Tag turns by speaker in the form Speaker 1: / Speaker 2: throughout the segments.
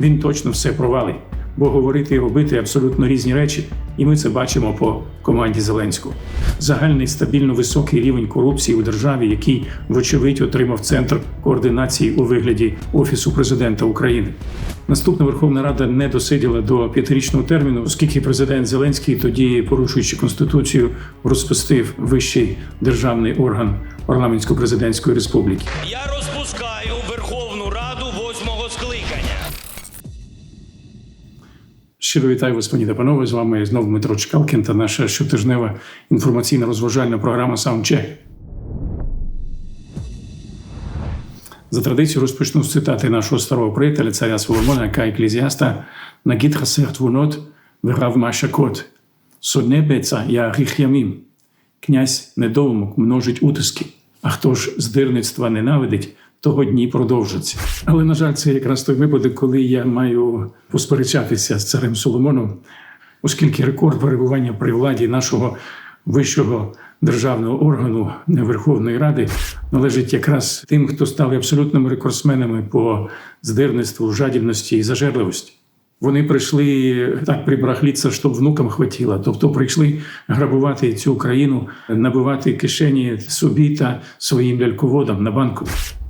Speaker 1: він точно все провалить. Бо говорити і робити абсолютно різні речі, і ми це бачимо по команді Зеленського. Загальний стабільно високий рівень корупції у державі, який, вочевидь, отримав центр координації у вигляді Офісу президента України. Наступна Верховна Рада не досиділа до п'ятирічного терміну, оскільки президент Зеленський тоді, порушуючи конституцію, розпустив вищий державний орган парламентсько-президентської республіки.
Speaker 2: Я розпускаю
Speaker 1: Щиро вітаю вас, пані та панове. З вами знову Дмитро Чкалкін та наша щотижнева інформаційна розважальна програма Саундчек. За традицією розпочну з цитати нашого старого приятеля, царя Соломона, яка еклезіаста «Нагід хасер твунот виграв маша кот. Судне беца я ріх ямім. Князь недоумок множить утиски. А хто ж здирництва ненавидить, того дні продовжаться. Але, на жаль, це якраз той випадок, коли я маю посперечатися з царем Соломоном, оскільки рекорд перебування при владі нашого вищого державного органу Верховної Ради належить якраз тим, хто стали абсолютними рекордсменами по здирництву, жадібності і зажерливості. Вони прийшли так прибрахліться, щоб внукам хватило. Тобто прийшли грабувати цю країну, набивати кишені собі та своїм ляльководам на банку.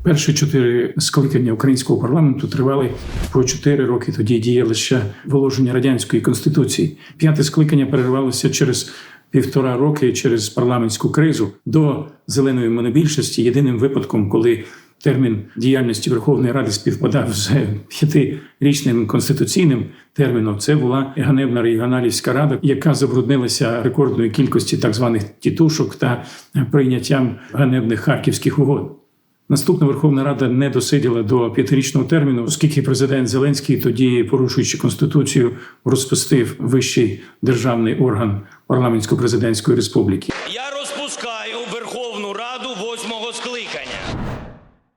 Speaker 1: Перші чотири скликання українського парламенту тривали по чотири роки. Тоді діяло ще положення радянської конституції. П'яте скликання перервалося через півтора роки через парламентську кризу до зеленої монобільшості. Єдиним випадком, коли термін діяльності Верховної Ради співпадав з п'ятирічним конституційним терміном. Це була ганебна регіоналівська рада, яка забруднилася рекордною кількості так званих тітушок та прийняттям ганебних харківських угод. Наступна Верховна Рада не досиділа до п'ятирічного терміну, оскільки президент Зеленський тоді, порушуючи конституцію, розпустив вищий державний орган парламентсько-президентської республіки.
Speaker 2: Я розпускаю Верховну Раду восьмого скликання.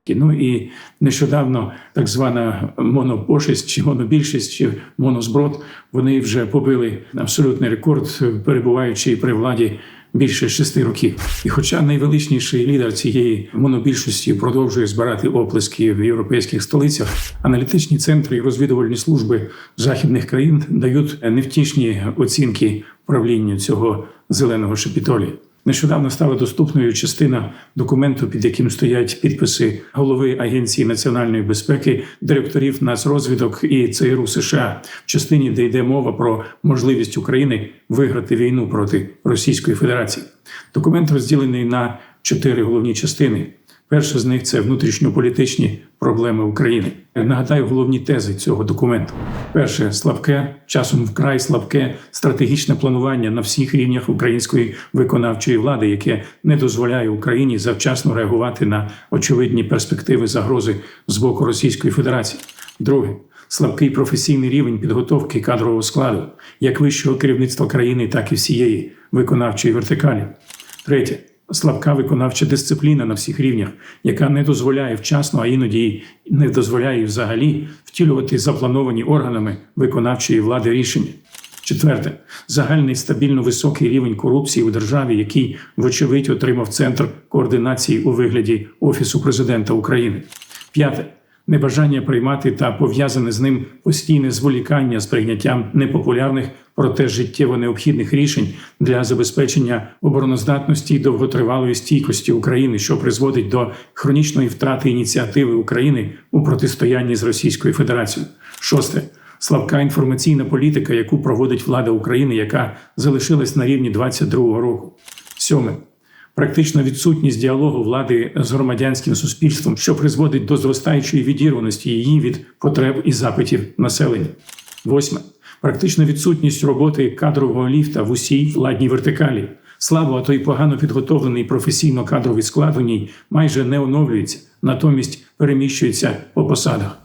Speaker 1: Ну і нещодавно так звана монопошесть чи монобільшість чи монозброд вони вже побили абсолютний рекорд, перебуваючи при владі більше шести років. І хоча найвеличніший лідер цієї монобільшості продовжує збирати оплески в європейських столицях, аналітичні центри і розвідувальні служби західних країн дають невтішні оцінки правлінню цього зеленого шепітолі. Нещодавно стала доступною частина документу, під яким стоять підписи голови Агенції національної безпеки, директорів Нацрозвідок і ЦРУ США в частині, де йде мова про можливість України виграти війну проти Російської Федерації. Документ розділений на чотири головні частини. Перша з них це внутрішньополітичні проблеми України. Нагадаю головні тези цього документу. Перше слабке, часом вкрай слабке стратегічне планування на всіх рівнях української виконавчої влади, яке не дозволяє Україні завчасно реагувати на очевидні перспективи загрози з боку Російської Федерації. Друге слабкий професійний рівень підготовки кадрового складу, як вищого керівництва країни, так і всієї виконавчої вертикалі. Третє слабка виконавча дисципліна на всіх рівнях, яка не дозволяє вчасно, а іноді не дозволяє взагалі втілювати заплановані органами виконавчої влади рішення. Четверте загальний стабільно високий рівень корупції у державі, який, вочевидь, отримав центр координації у вигляді Офісу президента України. П'яте небажання приймати та пов'язане з ним постійне зволікання з прийняттям непопулярних, проте життєво необхідних рішень для забезпечення обороноздатності і довготривалої стійкості України, що призводить до хронічної втрати ініціативи України у протистоянні з Російською Федерацією. Шосте. Слабка інформаційна політика, яку проводить влада України, яка залишилась на рівні 22-го року. Сьоме практична відсутність діалогу влади з громадянським суспільством, що призводить до зростаючої відірваності її від потреб і запитів населення. Восьме практична відсутність роботи кадрового ліфта в усій владній вертикалі. Слабо, а то й погано підготовлений професійно кадровий склад у ній майже не оновлюється, натомість переміщується по посадах.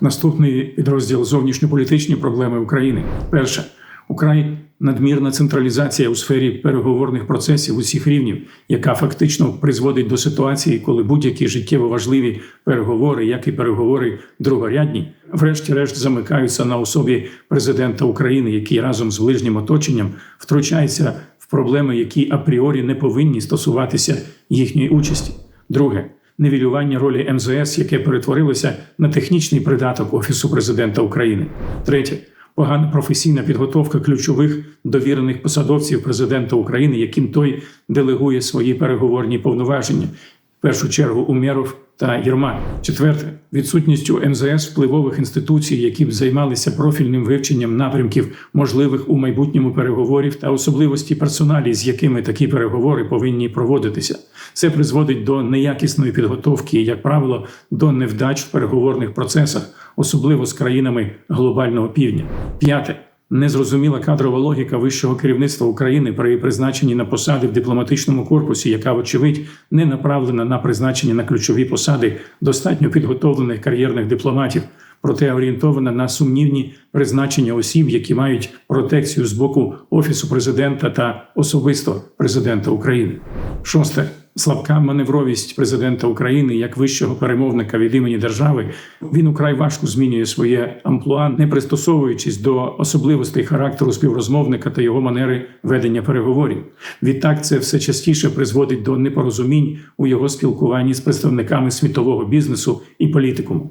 Speaker 1: Наступний підрозділ зовнішньополітичні проблеми України. Перше украй надмірна централізація у сфері переговорних процесів усіх рівнів, яка фактично призводить до ситуації, коли будь-які життєво важливі переговори, як і переговори другорядні, врешті-решт замикаються на особі президента України, який разом з ближнім оточенням втручається в проблеми, які апріорі не повинні стосуватися їхньої участі. Друге нівелювання ролі МЗС, яке перетворилося на технічний придаток Офісу президента України. Третє погана професійна підготовка ключових довірених посадовців президента України, яким той делегує свої переговорні повноваження. В першу чергу Умєров та Єрмак. Четверте відсутністю МЗС впливових інституцій, які б займалися профільним вивченням напрямків можливих у майбутньому переговорів та особливості персоналі, з якими такі переговори повинні проводитися. Це призводить до неякісної підготовки, і, як правило, до невдач в переговорних процесах, особливо з країнами глобального півдня. П'яте. Незрозуміла кадрова логіка вищого керівництва України при призначенні на посади в дипломатичному корпусі, яка, вочевидь, не направлена на призначення на ключові посади достатньо підготовлених кар'єрних дипломатів, проте орієнтована на сумнівні призначення осіб, які мають протекцію з боку офісу президента та особисто президента України. Шосте слабка маневровість президента України як вищого перемовника від імені держави. Він украй важко змінює своє амплуа, не пристосовуючись до особливостей характеру співрозмовника та його манери ведення переговорів. Відтак, це все частіше призводить до непорозумінь у його спілкуванні з представниками світового бізнесу і політикуму.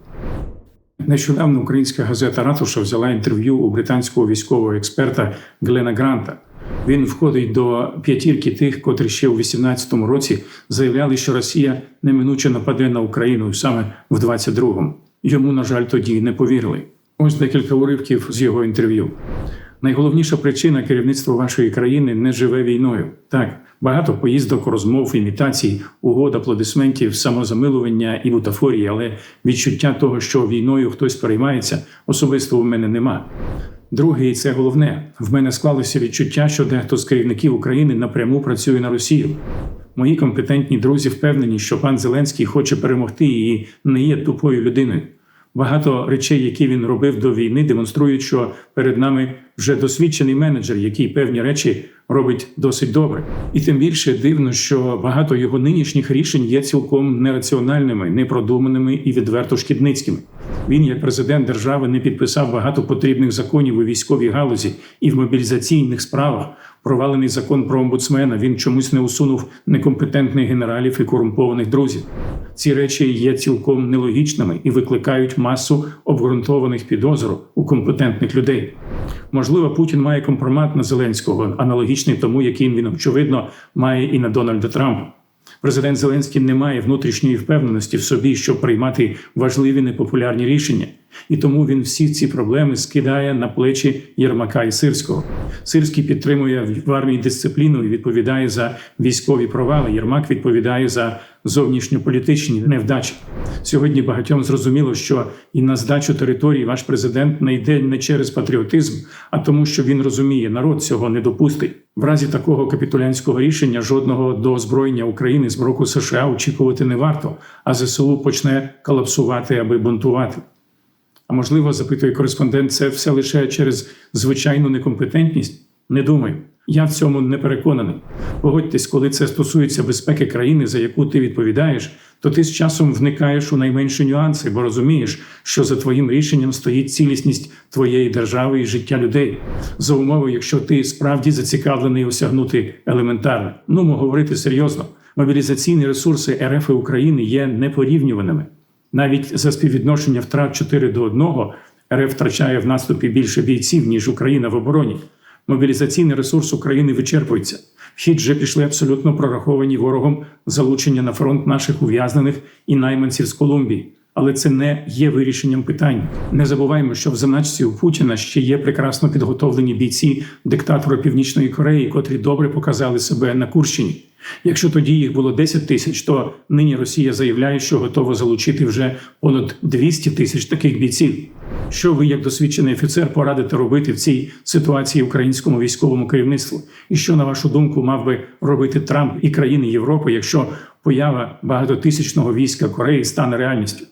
Speaker 1: Нещодавно українська газета Ратуша взяла інтерв'ю у британського військового експерта Глена Гранта. Він входить до п'ятірки тих, котрі ще у 18-му році заявляли, що Росія неминуче нападе на Україну саме в 22-му. Йому, на жаль, тоді не повірили. Ось декілька уривків з його інтерв'ю. Найголовніша причина керівництва вашої країни не живе війною. Так, багато поїздок, розмов, імітацій, угод, аплодисментів, самозамилування і бутафорії, але відчуття того, що війною хтось переймається, особисто у мене нема. Друге, і це головне, в мене склалося відчуття, що дехто з керівників України напряму працює на Росію. Мої компетентні друзі впевнені, що пан Зеленський хоче перемогти і не є тупою людиною. Багато речей, які він робив до війни, демонструють, що перед нами вже досвідчений менеджер, який певні речі робить досить добре. І тим більше дивно, що багато його нинішніх рішень є цілком нераціональними, непродуманими і відверто шкідницькими. Він, як президент держави, не підписав багато потрібних законів у військовій галузі і в мобілізаційних справах. Провалений закон про омбудсмена. Він чомусь не усунув некомпетентних генералів і корумпованих друзів. Ці речі є цілком нелогічними і викликають масу обґрунтованих підозр у компетентних людей. Можливо, Путін має компромат на Зеленського, аналогічний тому, який він очевидно має і на Дональда Трампа. Президент Зеленський не має внутрішньої впевненості в собі, щоб приймати важливі непопулярні рішення, і тому він всі ці проблеми скидає на плечі Єрмака і Сирського. Сирський підтримує в армії дисципліну і відповідає за військові провали. Єрмак відповідає за зовнішньополітичні невдачі. Сьогодні багатьом зрозуміло, що і на здачу території ваш президент не йде не через патріотизм, а тому, що він розуміє, народ цього не допустить. В разі такого капітулянського рішення жодного до озброєння України з боку США очікувати не варто, а ЗСУ почне колапсувати аби бунтувати. А можливо, запитує кореспондент, це все лише через звичайну некомпетентність? Не думаю. Я в цьому не переконаний. Погодьтесь, коли це стосується безпеки країни, за яку ти відповідаєш, то ти з часом вникаєш у найменші нюанси, бо розумієш, що за твоїм рішенням стоїть цілісність твоєї держави і життя людей. За умови, якщо ти справді зацікавлений осягнути елементарне. Ну, говорити серйозно, мобілізаційні ресурси РФ України є непорівнюваними. Навіть за співвідношення втрат 4 до 1 РФ втрачає в наступі більше бійців, ніж Україна в обороні. Мобілізаційний ресурс України вичерпується. Вхід хід вже пішли абсолютно прораховані ворогом залучення на фронт наших ув'язнених і найманців з Колумбії. Але це не є вирішенням питання. Не забуваємо, що в заначці у Путіна ще є прекрасно підготовлені бійці диктатора Північної Кореї, котрі добре показали себе на Курщині. Якщо тоді їх було 10 тисяч, то нині Росія заявляє, що готова залучити вже понад 200 тисяч таких бійців. Що ви, як досвідчений офіцер, порадите робити в цій ситуації українському військовому керівництву? І що, на вашу думку, мав би робити Трамп і країни Європи, якщо поява багатотисячного війська Кореї стане реальністю?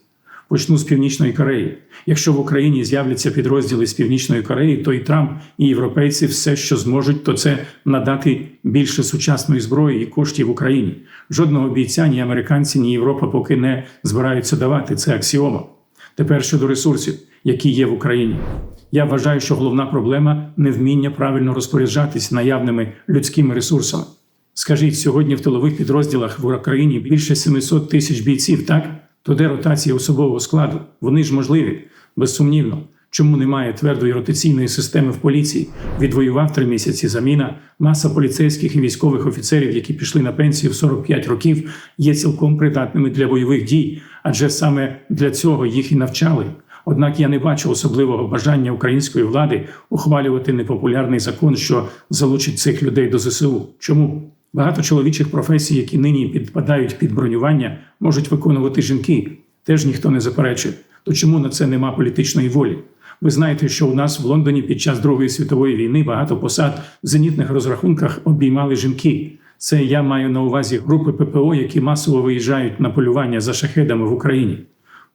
Speaker 1: Почну з Північної Кореї. Якщо в Україні з'являться підрозділи з Північної Кореї, то і Трамп і європейці все, що зможуть, то це надати більше сучасної зброї і коштів Україні. Жодного бійця ні американці, ні Європа поки не збираються давати. Це аксіома. Тепер щодо ресурсів, які є в Україні. Я вважаю, що головна проблема невміння правильно розпоряджатись наявними людськими ресурсами. Скажіть, сьогодні в тилових підрозділах в Україні більше 700 тисяч бійців, так? То де ротація особового складу? Вони ж можливі, безсумнівно. Чому немає твердої ротаційної системи в поліції? Відвоював три місяці заміна. Маса поліцейських і військових офіцерів, які пішли на пенсію в 45 років, є цілком придатними для бойових дій, адже саме для цього їх і навчали. Однак я не бачу особливого бажання української влади ухвалювати непопулярний закон, що залучить цих людей до ЗСУ. Чому? Багато чоловічих професій, які нині підпадають під бронювання, можуть виконувати жінки. Теж ніхто не заперечує. То чому на це нема політичної волі? Ви знаєте, що у нас в Лондоні під час Другої світової війни багато посад в зенітних розрахунках обіймали жінки. Це я маю на увазі групи ППО, які масово виїжджають на полювання за шахедами в Україні.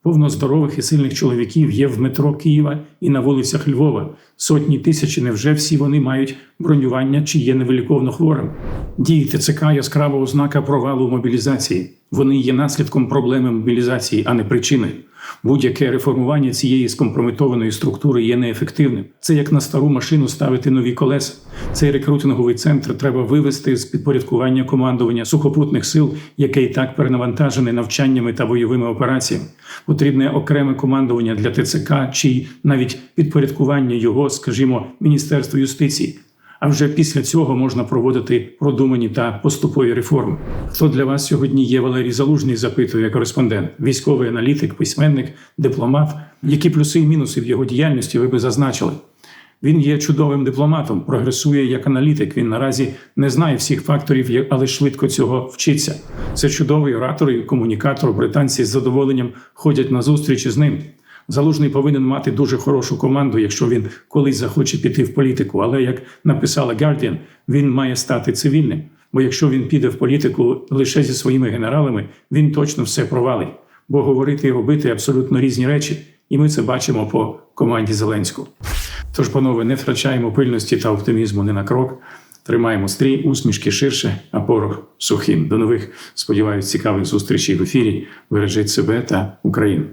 Speaker 1: Повно здорових і сильних чоловіків є в метро Києва і на вулицях Львова. Сотні тисяч, і невже всі вони мають бронювання чи є невиліковно хворим. Дії ТЦК яскрава ознака провалу мобілізації. Вони є наслідком проблеми мобілізації, а не причиною. Будь-яке реформування цієї скомпрометованої структури є неефективним. Це як на стару машину ставити нові колеса. Цей рекрутинговий центр треба вивести з підпорядкування командування сухопутних сил, яке і так перенавантажене навчаннями та бойовими операціями. Потрібне окреме командування для ТЦК чи навіть підпорядкування його, скажімо, Міністерству юстиції. А вже після цього можна проводити продумані та поступові реформи. Хто для вас сьогодні є Валерій Залужний? Запитує кореспондент, військовий аналітик, письменник, дипломат. Які плюси і мінуси в його діяльності ви би зазначили? Він є чудовим дипломатом, прогресує як аналітик. Він наразі не знає всіх факторів, але швидко цього вчиться. Це чудовий оратор і комунікатор. Британці з задоволенням ходять на зустрічі з ним. Залужний повинен мати дуже хорошу команду, якщо він колись захоче піти в політику. Але як написала Guardian, він має стати цивільним. Бо якщо він піде в політику лише зі своїми генералами, він точно все провалить. Бо говорити і робити абсолютно різні речі, і ми це бачимо по команді Зеленського. Тож, панове, не втрачаємо пильності та оптимізму не на крок. Тримаємо стрій, усмішки ширше, а порох сухим. До нових, сподіваюсь, цікавих зустрічей в ефірі. Бережіть себе та Україну.